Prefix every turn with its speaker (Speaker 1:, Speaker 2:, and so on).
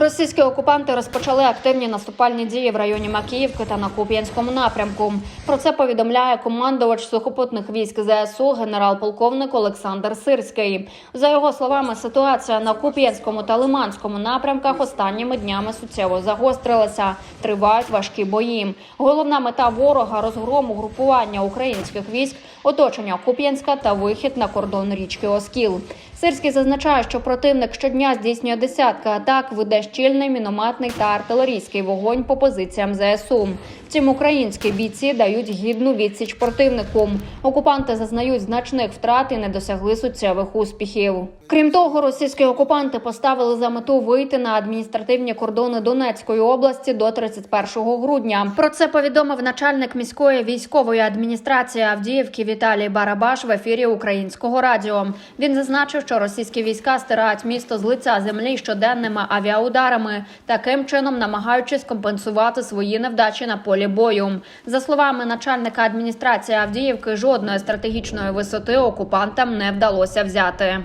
Speaker 1: Російські окупанти розпочали активні наступальні дії в районі Макіївки та на Куп'янському напрямку. Про це повідомляє командувач сухопутних військ ЗСУ генерал-полковник Олександр Сирський. За його словами, ситуація на Куп'янському та Лиманському напрямках останніми днями суттєво загострилася. Тривають важкі бої. Головна мета ворога розгрому групування українських військ, оточення Куп'янська та вихід на кордон річки Оскіл. Сирський зазначає, що противник щодня здійснює десятки атак, веде щільний мінометний та артилерійський вогонь по позиціям ЗСУ. Втім, українські бійці дають гідну відсіч противнику. Окупанти зазнають значних втрат і не досягли суттєвих успіхів. Крім того, російські окупанти поставили за мету вийти на адміністративні кордони Донецької області до 31 грудня. Про це повідомив начальник міської військової адміністрації Авдіївки Віталій Барабаш в ефірі українського радіо. Він зазначив, що російські війська стирають місто з лиця землі щоденними авіаударами, таким чином намагаючись компенсувати свої невдачі на полі бою. За словами начальника адміністрації Авдіївки, жодної стратегічної висоти окупантам не вдалося взяти.